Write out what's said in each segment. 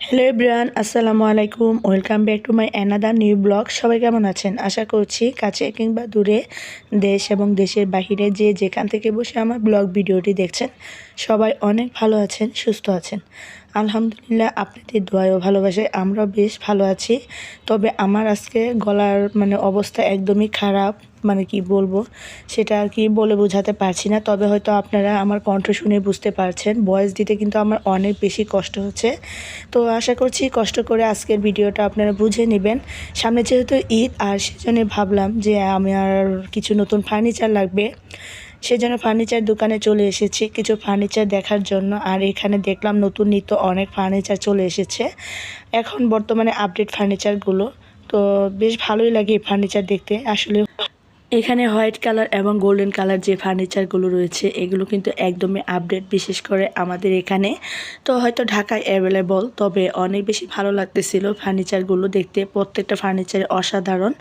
Hello ব্রান আসসালামু আলাইকুম। Welcome back to my another new blog. সবাই কেমন আছেন? আশা করছি কাছে কিংবা দূরে দেশ এবং দেশের বাহিরে যে যেখান থেকে বসে আমার ব্লগ ভিডিওটি দেখছেন, সবাই অনেক ভালো আছেন, সুস্থ আছেন। আলহামদুলিল্লাহ আপনাদের দোয়ায় ও ভালোবাসায় আমরাও বেশ ভালো আছি। তবে আমার আজকে গলার মানে অবস্থা একদমই খারাপ মানে কি বলব, সেটা আর কি বলে বোঝাতে পারছি না। তবে হয়তো আপনারা আমার কণ্ঠ শুনে বুঝতে পারছেন ভয়েস দিতে কিন্তু আমার অনেক বেশি কষ্ট হচ্ছে। তো আশা করছি কষ্ট করে আজকের ভিডিওটা আপনারা বুঝে নেবেন। সামনে যেহেতু ঈদ, আর সেজন্য ভাবলাম যে আমি আর কিছু নতুন ফার্নিচার লাগবে। সেজন্য ফার্নিচার দোকানে চলে এসেছি কিছু ফার্নিচার দেখার জন্য। আর এখানে দেখলাম নতুন নিত্য অনেক ফার্নিচার চলে এসেছে। এখন বর্তমানে আপডেট ফার্নিচারগুলো তো বেশ ভালোই লাগে এই ফার্নিচার দেখতে। আসলে এখানে হোয়াইট কালার এবং গোল্ডেন কালার যে ফার্নিচারগুলো রয়েছে, এগুলো কিন্তু একদমই আপডেট, বিশেষ করে আমাদের এখানে। তো হয়তো ঢাকায় অ্যাভেলেবল তবে অনেক বেশি ভালো লাগতেছিল ফার্নিচারগুলো দেখতে। প্রত্যেকটা ফার্নিচার অসাধারণ।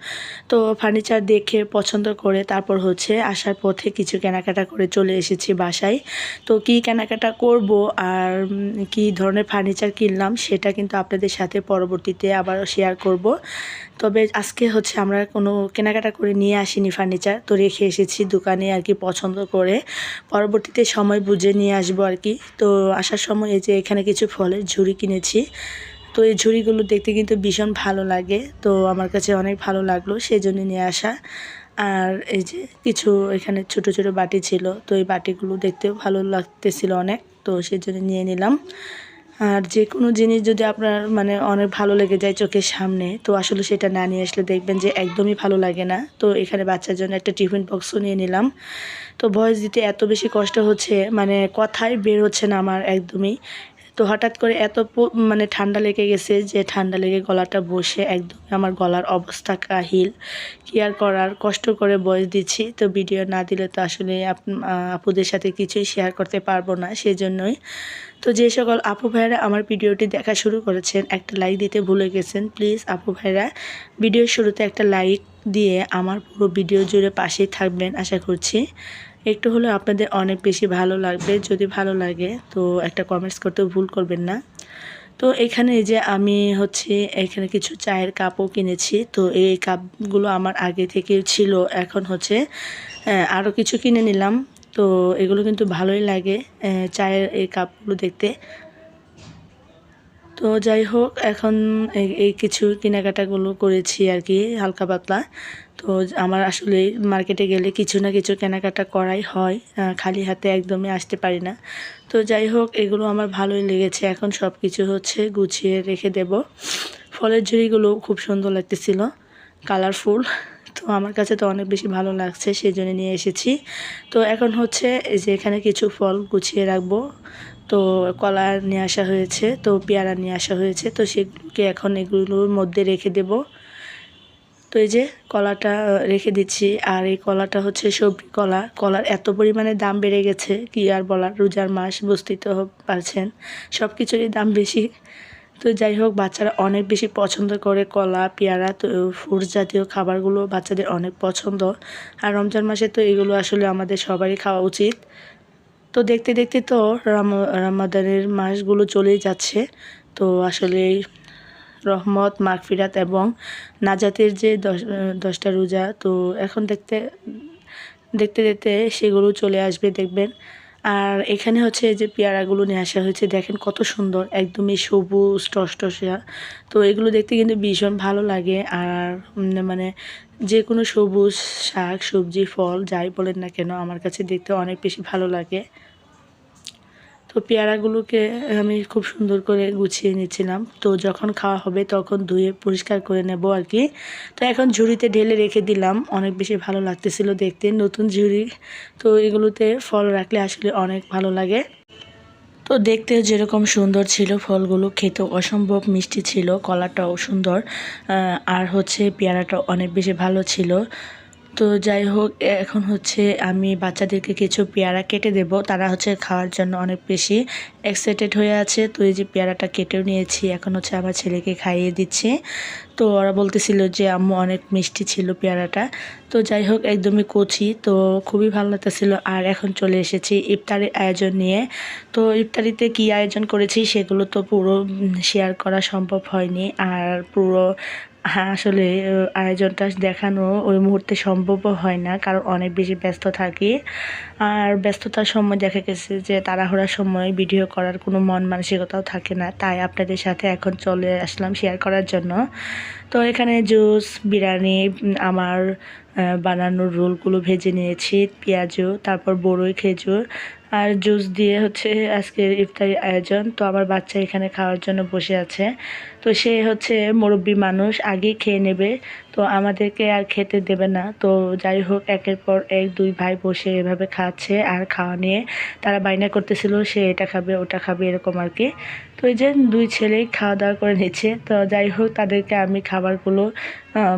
তো ফার্নিচার দেখে পছন্দ করে তারপর হচ্ছে আসার পথে কিছু কেনাকাটা করে চলে এসেছি বাসায়। তো কি কেনাকাটা করব আর কি ধরনের ফার্নিচার কিনলাম সেটা কিন্তু আপনাদের সাথে পরবর্তীতে আবার শেয়ার করব। তবে আজকে হচ্ছে আমরা কোনো কেনাকাটা করে নিয়ে আসিনি ফার্নিচার তো রেখে এসেছি দোকানে আর কি পছন্দ করে। পরবর্তীতে সময় বুঝে নিয়ে আসব আর কি। তো আসার সময় এই যে এখানে কিছু ফলের ঝুড়ি কিনেছি। তো এই ঝুড়িগুলো দেখতে কিন্তু ভীষণ ভালো লাগে। তো আমার কাছে অনেক ভালো লাগল সেই জন্য নিয়ে আসা। আর এই যে কিছু এখানে ছোট ছোট বাটি ছিল। তো এই বাটিগুলো দেখতেও ভালো লাগতেছিল অনেক। তো সেই জন্য নিয়ে নিলাম। আর যে কোনো জিনিস যদি আপনার মানে অনেক ভালো লেগে যায় চোখের সামনে, তো আসলে সেটা না নিয়ে আসলে দেখবেন যে একদমই ভালো লাগে না। তো এখানে বাচ্চার জন্য একটা টিফিন বক্সও নিয়ে নিলাম। তো ভয়েস দিতে এত বেশি কষ্ট হচ্ছে মানে কথাই বের হচ্ছে না আমার একদমই। তো হঠাৎ করে এত মানে ঠান্ডা লেগে গেছে যে ঠান্ডা লেগে গলাটা বসে একদম আমার গলার অবস্থা কাহিল। কি আর করার? কষ্ট করে বয়স দিচ্ছি, তো ভিডিও না দিলে তো আসলে আপুদের সাথে কিছুই শেয়ার করতে পারব না সেই জন্যই তো যে সকল আপু ভাইরা আমার ভিডিওটি দেখা শুরু করেছেন, একটা লাইক দিতে ভুলে গেছেন প্লিজ আপু ভাইরা ভিডিওর শুরুতে একটা লাইক দিয়ে আমার পুরো ভিডিও জুড়ে পাশেই থাকবেন, আশা করছি। একটু হলেও আপনাদের অনেক বেশি ভালো লাগবে, যদি ভালো লাগে, তো একটা কমেন্টস করতে ভুল করবেন না। তো এখানে যে আমি হচ্ছে এখানে কিছু চায়ের কাপও কিনেছি, তো এই কাপগুলো আমার আগে থেকে ছিল, এখন হচ্ছে আরও কিছু কিনে নিলাম। তো এগুলো কিন্তু ভালোই লাগে চায়ের এই কাপগুলো দেখতে। তো যাই হোক, এখন এই কিছু কেনাকাটাগুলো করেছি আর কি, হালকা পাতলা। তো আমার আসলে মার্কেটে গেলে কিছু না কিছু কেনাকাটা করাই হয় খালি হাতে একদমই আসতে পারি না। তো যাই হোক, এগুলো আমার ভালোই লেগেছে। এখন সব কিছু হচ্ছে গুছিয়ে রেখে দেব। ফলের ঝুড়িগুলো খুব সুন্দর লাগতেছিল, কালারফুল। তো আমার কাছে তো অনেক বেশি ভালো লাগছে সেই জন্য নিয়ে এসেছি। তো এখন হচ্ছে যে এখানে কিছু ফল গুছিয়ে রাখব। তো কলা নিয়ে আসা হয়েছে, তো পেয়ারা নিয়ে আসা হয়েছে, তো সেগুলোকে এখন এগুলোর মধ্যে রেখে দেব। তো এই যে কলাটা রেখে দিচ্ছি, আর এই কলাটা হচ্ছে সবজি কলা। কলার এত পরিমাণে দাম বেড়ে গেছে, কি আর বলার, রোজার মাস, বুঝতেই তো পারছেন সব কিছুরই দাম বেশি। তো যাই হোক, বাচ্চারা অনেক বেশি পছন্দ করে কলা, পেয়ারা, তো ফ্রুটস জাতীয় খাবারগুলো বাচ্চাদের অনেক পছন্দ। আর রমজান মাসে তো এগুলো আসলে আমাদের সবারই খাওয়া উচিত। তো দেখতে দেখতে তো রামাদানের মাসগুলো চলেই যাচ্ছে। তো আসলে রহমত, মাগফিরাত এবং নাজাতের যে দশ, দশটা রোজা, তো এখন দেখতে দেখতে দেখতে সেগুলো চলে আসবে, দেখবেন। আর এখানে হচ্ছে যে পেয়ারাগুলো নিয়ে আসা হয়েছে, দেখেন কত সুন্দর, একদমই সবুজ, টসটসা। তো এগুলো দেখতে কিন্তু ভীষণ ভালো লাগে। আর মানে যে কোনো সবুজ শাক, সবজি, ফল, যাই বলেন না কেন, আমার কাছে দেখতে অনেক বেশি ভালো লাগে। তো পেয়ারাগুলোকে আমি খুব সুন্দর করে গুছিয়ে নিচ্ছিলাম। তো যখন খাওয়া হবে তখন ধুয়ে পরিষ্কার করে নেব আর কি। তো এখন ঝুড়িতে ঢেলে রেখে দিলাম, অনেক বেশি ভালো লাগতেছিল দেখতে। নতুন ঝুড়ি, তো এগুলোতে ফল রাখলে আসলে অনেক ভালো লাগে। তো দেখতে যেরকম সুন্দর ছিল ফলগুলো খেতে অসম্ভব মিষ্টি ছিল, কলাটাও সুন্দর আর হচ্ছে পেয়ারাটাও অনেক বেশি ভালো ছিল। তো যাই হোক, এখন হচ্ছে আমি বাচ্চাদেরকে কিছু পেয়ারা কেটে দেব। তারা হচ্ছে খাওয়ার জন্য অনেক বেশি এক্সাইটেড হয়ে আছে। তো এই যে পেয়ারাটা কেটেও নিয়েছি, এখন হচ্ছে আমার ছেলেকে খাইয়ে দিচ্ছি। তো ওরা বলতেছিল যে, আম্মু, অনেক মিষ্টি ছিল পেয়ারাটা। তো যাই হোক, একদমই কচি, তো খুবই ভালো লাগতেছিল। আর এখন চলে এসেছি ইফতারের আয়োজন নিয়ে। তো ইফতারিতে কি আয়োজন করেছি, সেগুলো তো পুরো শেয়ার করা সম্ভব হয়নি। আর পুরো আসলে আয়োজনটা দেখানো ওই মুহূর্তে সম্ভবও হয় না, কারণ অনেক বেশি ব্যস্ত থাকি। আর ব্যস্ততার সময় দেখা গেছে যে, তাড়াহুড়ার সময় ভিডিও করার কোনো মন মানসিকতাও থাকে না, তাই আপনাদের সাথে এখন চলে আসলাম শেয়ার করার জন্য। তো এখানে জুস বিরিয়ানি আমার বানানোর রোলগুলো ভেজে নিয়েছি পেঁয়াজও তারপর বড়ই খেজুর আর জুস দিয়ে হচ্ছে আজকের ইফতারি আয়োজন। তো আমার বাচ্চা এখানে খাওয়ার জন্য বসে আছে। তো সে হচ্ছে মুরব্বী মানুষ আগে খেয়ে নেবে। তো আমাদেরকে আর খেতে দেবে না। তো যাই হোক, একের পর এক দুই ভাই বসে এভাবে খাচ্ছে আর খাওয়া নিয়ে তারা বাইনা করতেছিল, সে এটা খাবে, ওটা খাবে, এরকম আর কি। তো এই যে দুই ছেলেই খাওয়া দাওয়া করে নিচ্ছে। তো যাই হোক, তাদেরকে আমি খাবারগুলো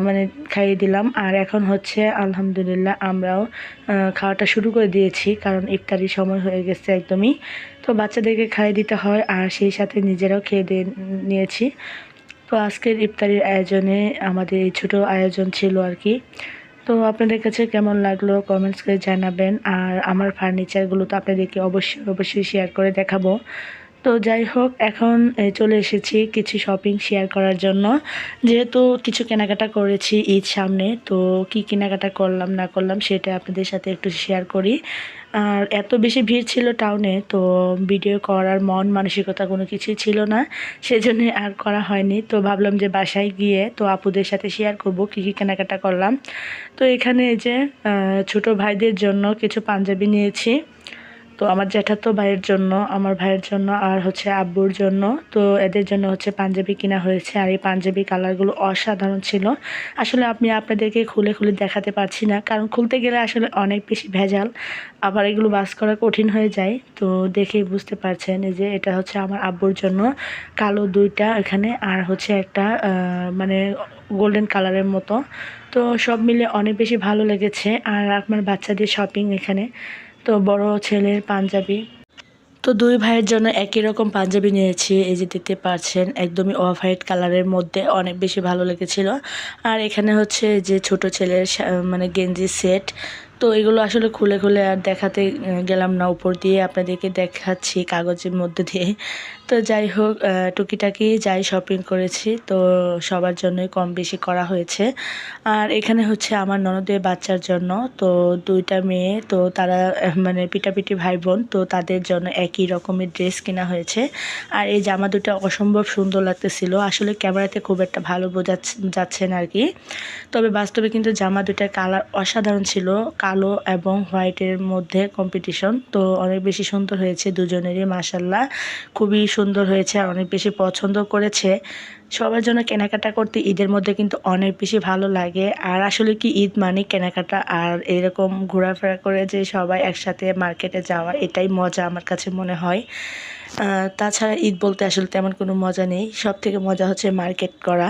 মানে খাইয়ে দিলাম। আর এখন হচ্ছে, আলহামদুলিল্লাহ, আমরাও খাওয়াটা শুরু করে দিয়েছি, কারণ ইফতারির সময় হয়ে গেছে একদমই। তো বাচ্চাদেরকে খাইয়ে দিতে হয়, আর সেই সাথে নিজেরাও খেয়ে দিয়ে নিয়েছি। তো আজকের ইফতারির আয়োজনে আমাদের এই ছোটো আয়োজন ছিল আর কি। তো আপনাদের কাছে কেমন লাগল কমেন্টস করে জানাবেন। আর আমার ফার্নিচারগুলো তো আপনাদেরকে অবশ্যই অবশ্যই শেয়ার করে দেখাবো। তো যাই হোক, এখন চলে এসেছি কিছু শপিং শেয়ার করার জন্য। যেহেতু কিছু কেনাকাটা করেছি ঈদ সামনে, তো কি কেনাকাটা করলাম না করলাম সেটা আপনাদের সাথে একটু শেয়ার করি। আর এত বেশি ভিড় ছিল টাউনে তো ভিডিও করার মন মানসিকতা কোনো কিছুই ছিল না, সেজন্য আর করা হয়নি। তো ভাবলাম যে বাসায় গিয়ে তো আপুদের সাথে শেয়ার করব, কী কী কেনাকাটা করলাম। তো এখানে এই যে ছোট ভাইদের জন্য কিছু পাঞ্জাবি নিয়েছি। তো আমার জ্যাঠাতো ভাইয়ের জন্য, আমার ভাইয়ের জন্য আর হচ্ছে আব্বুর জন্য। তো এদের জন্য হচ্ছে পাঞ্জাবি কিনা হয়েছে আর এই পাঞ্জাবি কালারগুলো অসাধারণ ছিল। আসলে আমি আপনাদেরকে খুলে খুলে দেখাতে পারছি না, কারণ খুলতে গেলে আসলে অনেক বেশি ভেজাল। আবার এগুলো বাস করা কঠিন হয়ে যায়, তো দেখেই বুঝতে পারছেন যে এটা হচ্ছে আমার আব্বুর জন্য। কালো দুইটা এখানে আর হচ্ছে একটা মানে গোল্ডেন কালারের মতো। তো সব মিলে অনেক বেশি ভালো লেগেছে। আর আপনার বাচ্চাদের শপিং এখানে। তো বড় ছেলের পাঞ্জাবি। তো দুই ভাইয়ের জন্য একই রকম পাঞ্জাবি নিয়েছি, এই যে দিতে পারছেন একদমই অফ হোয়াইট কালারের মধ্যে অনেক বেশি ভালো লেগেছিল। আর এখানে হচ্ছে যে ছোট ছেলের মানে গেঞ্জি সেট তো এগুলো আসলে খুলে খুলে আর দেখাতে গেলাম না উপর দিয়ে, আপনাদেরকে দেখাচ্ছি কাগজের মধ্যে দিয়ে। তো যাই হোক টুকিটাকি যাই শপিং করেছি, তো সবার জন্যই কম বেশি করা হয়েছে। আর এখানে হচ্ছে আমার ননদের বাচ্চার জন্য, তো দুইটা মেয়ে, তো তারা মানে পিটাপিটি ভাই বোন তো তাদের জন্য একই রকমের ড্রেস কেনা হয়েছে। আর এই জামা দুটো অসম্ভব সুন্দর লাগতেছিল, আসলে ক্যামেরাতে খুব একটা ভালো বোঝাচ্ছে যাচ্ছে না আর কি। তবে বাস্তবে কিন্তু জামা দুটার কালার অসাধারণ ছিল কালো এবং হোয়াইটের মধ্যে কম্পিটিশন তো অনেক বেশি সুন্দর হয়েছে দুজনেরই মাসাল্লাহ খুবই সুন্দর হয়েছে, অনেক বেশি পছন্দ করেছে। সবার জন্য কেনাকাটা করতে ঈদের মধ্যে কিন্তু অনেক বেশি ভালো লাগে। আর আসলে কি ঈদ মানে কেনাকাটা? আর এরকম ঘোরাফেরা করে যে সবাই একসাথে মার্কেটে যাওয়া, এটাই মজা আমার কাছে মনে হয়। তাছাড়া ঈদ বলতে আসলে তেমন কোনো মজা নেই। সব থেকে মজা হচ্ছে মার্কেট করা।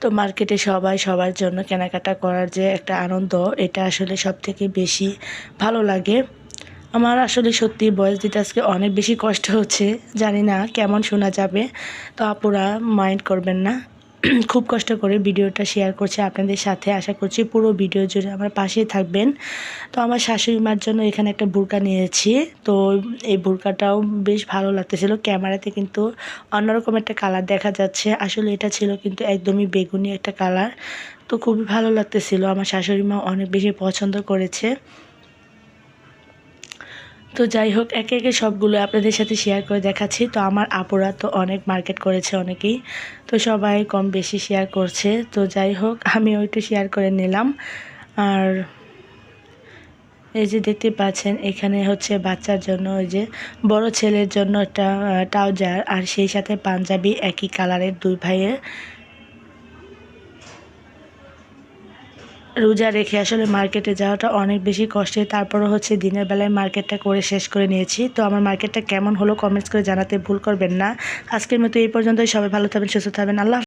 তো মার্কেটে সবাই সবার জন্য কেনাকাটা করার যে একটা আনন্দ, এটা আসলে সব থেকে বেশি ভালো লাগে। আমার আসলে সত্যি বয়স দিতে আজকে অনেক বেশি কষ্ট হচ্ছে, জানি না কেমন শোনা যাবে। তো আপুরা মাইন্ড করবেন না। খুব কষ্ট করে ভিডিওটা শেয়ার করছি আপনাদের সাথে। আশা করছি পুরো ভিডিও জুড়ে আমার পাশেই থাকবেন। তো আমার শাশুড়ি মার জন্য এখানে একটা বুরকা নিয়েছি। তো এই বুরকাটাও বেশ ভালো লাগতেছিল। ক্যামেরাতে কিন্তু অন্যরকম একটা কালার দেখা যাচ্ছে। আসলে এটা ছিল কিন্তু একদমই বেগুনি একটা কালার। তো খুবই ভালো লাগতেছিল। আমার শাশুড়ি মা অনেক বেশি পছন্দ করেছে। তো যাই হোক, একে একে সবগুলো আপনাদের সাথে শেয়ার করে দেখাচ্ছি। তো আমার আপুরা তো অনেক মার্কেট করেছে অনেকেই, তো সবাই কম বেশি শেয়ার করছে। তো যাই হোক আমি ওইটা শেয়ার করে নিলাম। আর এই যে দেখতে পাচ্ছেন, এখানে হচ্ছে বাচ্চার জন্য ওই যে বড় ছেলের জন্য একটা ট্রাউজার আর সেই সাথে পাঞ্জাবি একই কালারের দুই ভাইয়ের। রোজা রেখে আসলে মার্কেটে যাওয়াটা অনেক বেশি কষ্টে। তারপরও হচ্ছে দিনের বেলায় মার্কেটটা করে শেষ করে নিয়েছি। তো আমার মার্কেটটা কেমন হলো কমেন্টস করে জানাতে ভুল করবেন না। আজকের মতো এই পর্যন্তই। সবাই ভালো থাকবেন, সুস্থ থাকবেন। আল্লাহ